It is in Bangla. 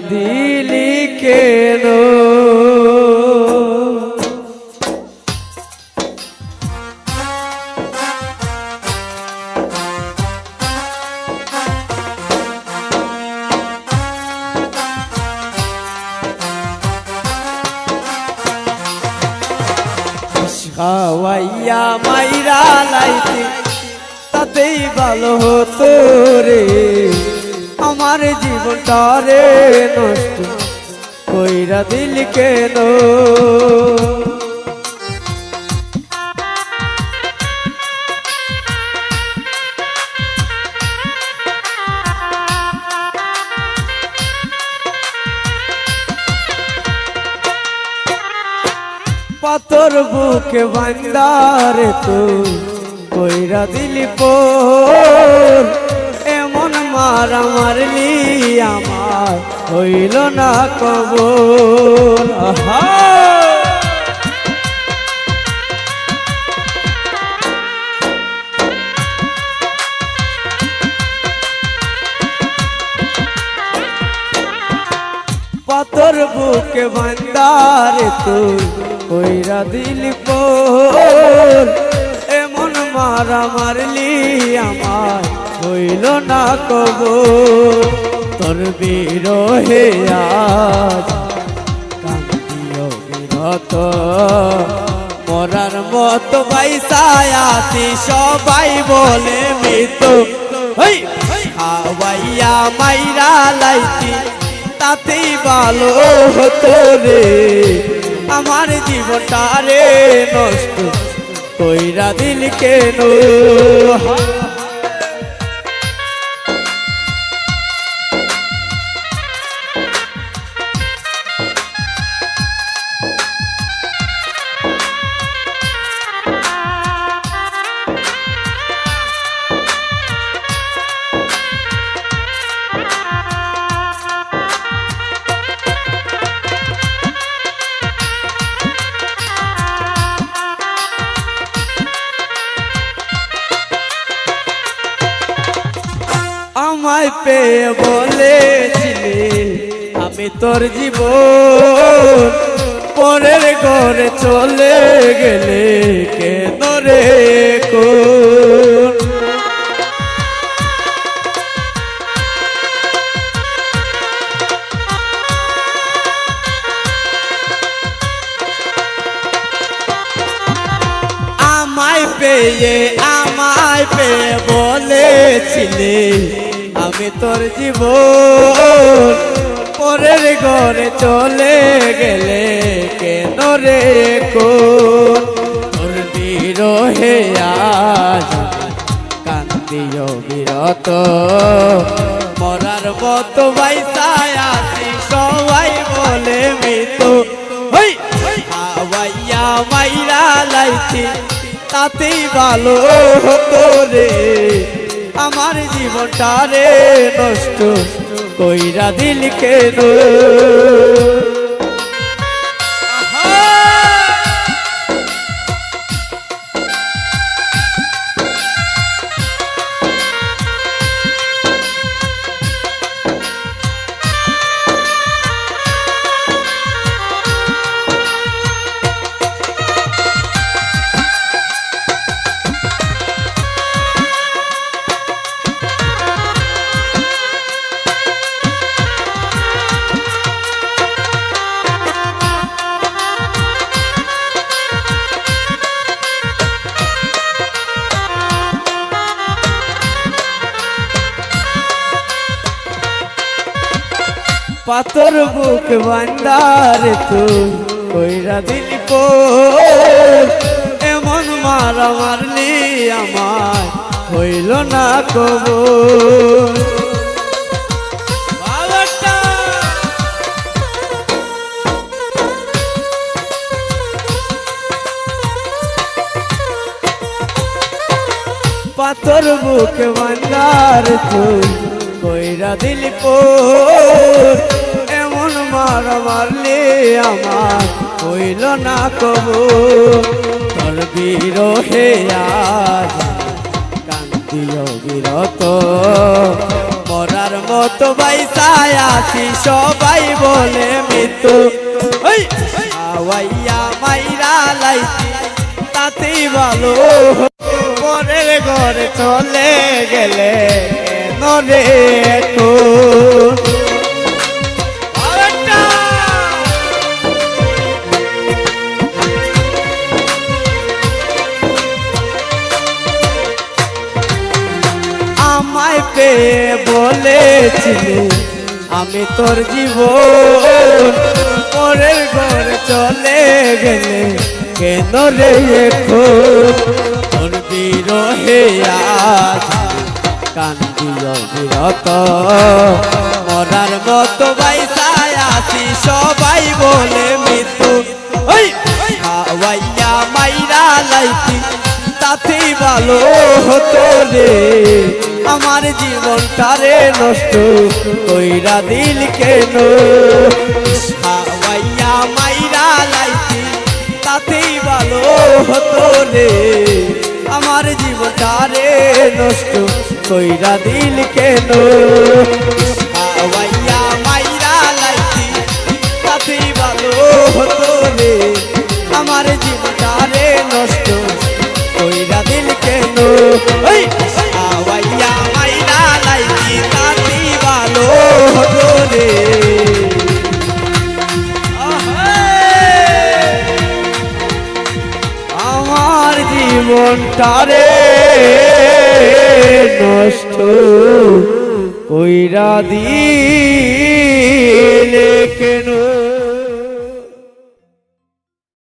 দিলি কেন? খাওয়াইয়া মাইরা লাইতে তাতেই ভালো হতো রে। আমার জীবনটা রে নষ্ট কইরা দিল কেন? পাথর বুকে বান্দার তো কইরা দিলি পোর। এমন মারা মারলি আমার হইল না কবর পাথর বুকে বান্দার তুই কইরা দিল এমন মারা মারলি আমার হইল না কব, তোর বিরহে আজ কান্দিও মরার মতো বাইসায় আছি, সবাই বলে মৃত। হই খাওয়াইয়া মাইরা লাইতি তাতেই ভালো হতো রে। আমার জীবনটা রে নষ্ট কইরা দিল কেন? আমায় পেয়ে বলেছিলে, আমি তোর জীবন পরের ঘরে চলে গেলে কেন রে কোন? আমায় পেয়ে আমায় পেয়ে বলেছিলে আমি তোর জীবন পরের ঘরে চলে গেলে কেন রে কোন? তোর বিরহে আজ কান্দিও বিরত। মরার মতো বাইসায় সবাই বলে মৃত হই! হাওয়াইয়া মাইরা লাইছি, তাতেই ভালো হতো রে। আমার জীবনটা রে নষ্ট কইরা দিল কেন? পাথর বুক বান্দার তুই কইরা দিল এমন মারা মারলি আমায় হইল না কবর পাথর বুক বান্দার তুই কইরা দিল মারলে আমার হইল না কবু। তোর বিরহে আজ কান্দিও বিরত। মর মরার মতো বাইসায় আছি, সবাই বলে মৃত্যু। হাওয়াইয়া মাইরা লাইছি, তাতেই ভালো। পরের ঘরে চলে গেলে কেন রে বলেছিলে, আমি তোর জীবন পরের ঘরে চলে গেলে কেন রে তোর বিরহে আজ কান্দি অবিরত মরার মতো বাইসায় ভালো হতো রে। আমার জীবনটারে নষ্ট কইরা দিল কেন? হাওয়াইয়া মাইরা লাইতি তাতেই ভালো হতো রে। আমার জীবনটারে নষ্ট কইরা দিল কেন? জীবনটারে নষ্ট কইরা দিলে কেন?